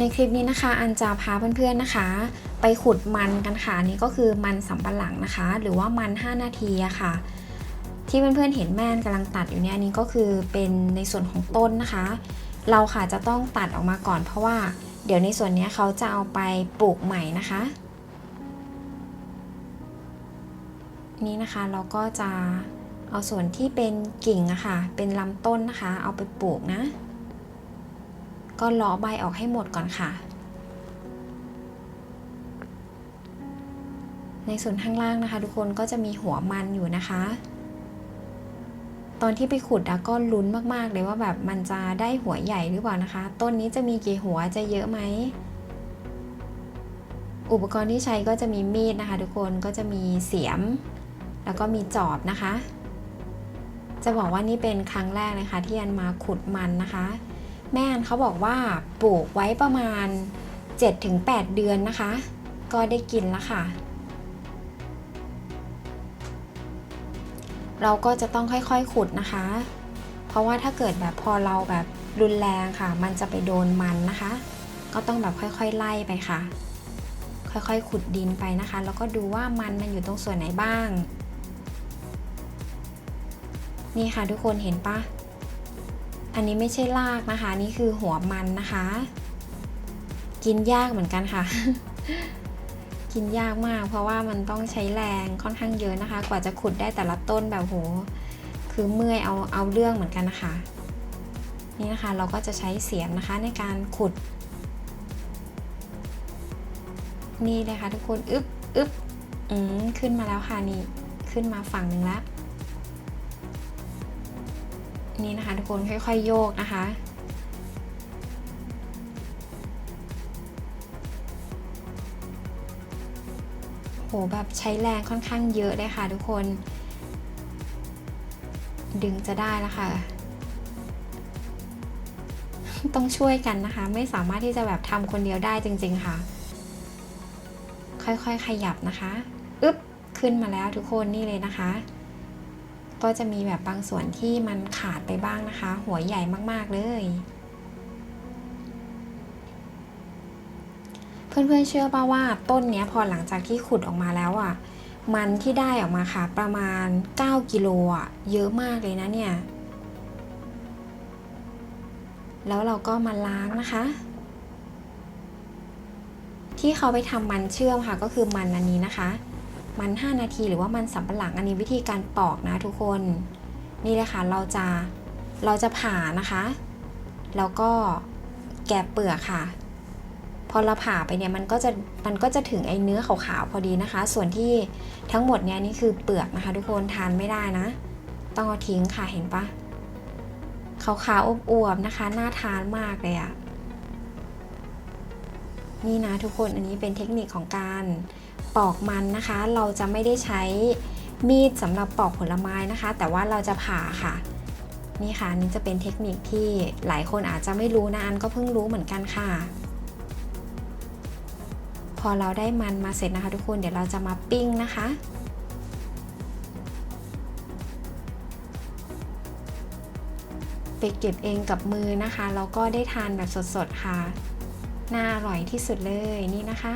ในคลิปนี้นะคะอันจะพาเพื่อนๆนะคะ ไปขุดมันกันค่ะนี่ก็คือมันสำปะหลังนะคะ หรือว่ามัน 5 นาทีอะค่ะ ที่เพื่อนๆเห็นแม่นกำลังตัดอยู่เนี่ยนี้ก็คือเป็นในส่วนของต้นนะคะ เราค่ะจะต้องตัดออกมาก่อน เพราะว่าเดี๋ยวในส่วนนี้เขาจะเอาไปปลูกใหม่นะคะ นี่นะคะเราก็จะเอาส่วนที่เป็นกิ่งอะค่ะเป็นลำต้นนะคะ เอาไปปลูกนะ ก็ลาะใบออกให้หมดก่อนค่ะ ในส่วนข้างล่างนะคะ ทุกคนก็จะมีหัวมันอยู่นะคะ ตอนที่ไปขุดอะก็ลุ้นมากๆ เลยว่าแบบมันจะได้หัวใหญ่หรือเปล่านะคะ ต้นนี้จะมีกี่หัวจะเยอะไหมอุปกรณ์ที่ใช้ก็จะมีมีดนะคะ ทุกคนก็จะมีเสียม แล้วก็มีจอบนะคะ จะบอกว่านี่เป็นครั้งแรกเลยค่ะที่อันมาขุดมันนะคะ แม่นเขาบอกว่าปลูกไว้ประมาณ 7-8 เดือนนะคะ ก็ได้กินแล้วค่ะ เราก็จะต้องค่อยๆขุดนะคะ เพราะว่าถ้าเกิดแบบพอเราแบบรุนแรงค่ะ มันจะไปโดนมันนะคะ ก็ต้องแบบค่อยๆไล่ไปค่ะ ค่อยๆขุดดินไปนะคะ แล้วก็ดูว่ามันมันอยู่ตรงส่วนไหนบ้าง นี่ค่ะทุกคนเห็นปะ อันนี้ไม่ใช่รากนะคะ นี่คือหัวมันนะคะ กินยากเหมือนกันค่ะ กินยากมาก เพราะว่ามันต้องใช้แรงค่อนข้างเยอะนะคะ กว่าจะขุดได้แต่ละต้นแบบโห คือเมื่อยเอาเอาเรื่องเหมือนกันนะคะ นี่นะคะเราก็จะใช้เสียมนะคะในการขุด นี่เลยค่ะทุกคน อึ๊บอึ๊บอืมขึ้นมาแล้วค่ะนี่ ขึ้นมาฝั่งหนึ่งแล้ว นี่นะคะ ทุกคนค่อยๆโยกนะคะ โหแบบใช้แรงค่อนข้างเยอะเลยค่ะทุกคน ดึงจะได้แล้วค่ะ ต้องช่วยกันนะคะ ไม่สามารถที่จะแบบทำคนเดียวได้จริง ๆค่ะ ค่อยๆขยับนะคะ อึ๊บ ขึ้นมาแล้วทุกคนนี่เลยนะคะ ก็จะมีแบบบางส่วนที่มันขาดไปบ้างนะคะ หัวใหญ่มากๆเลย เพื่อนๆเชื่อป่าว่าต้นเนี้ยพอหลังจากที่ขุดออกมาแล้วอะ มันที่ได้ออกมาค่ะ ประมาณ 9 กิโลอะ เยอะมากเลยนะเนี่ย แล้วเราก็มาล้างนะคะที่เขาไปทำมันเชื่อมค่ะก็คือมันอันนี้นะคะ มัน 5 นาทีหรือว่ามันสำปะหลังอันนี้วิธีการปอกนะทุกคนนี่เลยค่ะเราจะเราจะผ่านะคะ แล้วก็แกะเปลือกค่ะ พอเราผ่าไปเนี่ยมันก็จะมันก็จะถึงไอ้เนื้อขาวๆพอดีนะคะ ส่วนที่ทั้งหมดเนี่ยนี่คือเปลือกนะคะ ทุกคนทานไม่ได้นะ ต้องเอาทิ้งค่ะเห็นปะขาวๆอวบๆนะคะ น่าทานมากเลยอะ นี่นะทุกคนอันนี้เป็นเทคนิคของการปอกมันนะคะ เราจะไม่ได้ใช้มีดสำหรับปอกผลไม้นะคะ แต่ว่าเราจะผ่าค่ะ นี่ค่ะนี่จะเป็นเทคนิคที่หลายคนอาจจะไม่รู้นะอันก็เพิ่งรู้เหมือนกันค่ะ พอเราได้มันมาเสร็จนะคะ ทุกคนเดี๋ยวเราจะมาปิ้งนะคะไปเก็บเองกับมือนะคะแล้วก็ได้ทานแบบสดๆค่ะ น่าอร่อยที่สุดเลยนี่นะคะ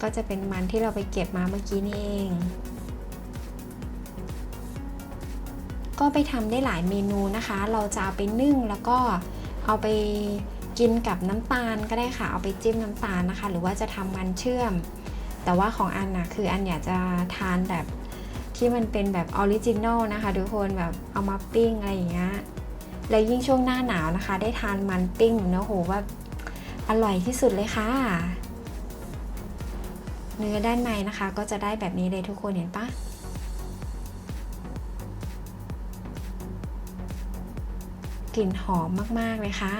ก็จะเป็นมันที่เราไปเก็บมาเมื่อกี้นี่เอง ก็ไปทำได้หลายเมนูนะคะ เราจะเอาไปนึ่งแล้วก็เอาไปกินกับน้ำตาลก็ได้ค่ะ เอาไปจิ้มน้ำตาลนะคะ หรือว่าจะทำมันเชื่อม แต่ว่าของอันนะคืออันอยากจะทานแบบที่มันเป็นแบบออริจินอลนะคะทุกคนแบบเอามาปิ้งอะไรอย่างเงี้ยแล้วยิ่งช่วงหน้าหนาวนะคะ ได้ทานมันปิ้งเนื้อโหว่า ร่อยที่สุดเลยค่ะ เนื้อด้านในนะคะก็จะได้แบบนี้เลยทุกคนเห็นปะกลิ่นหอมมาก ๆ เลยค่ะ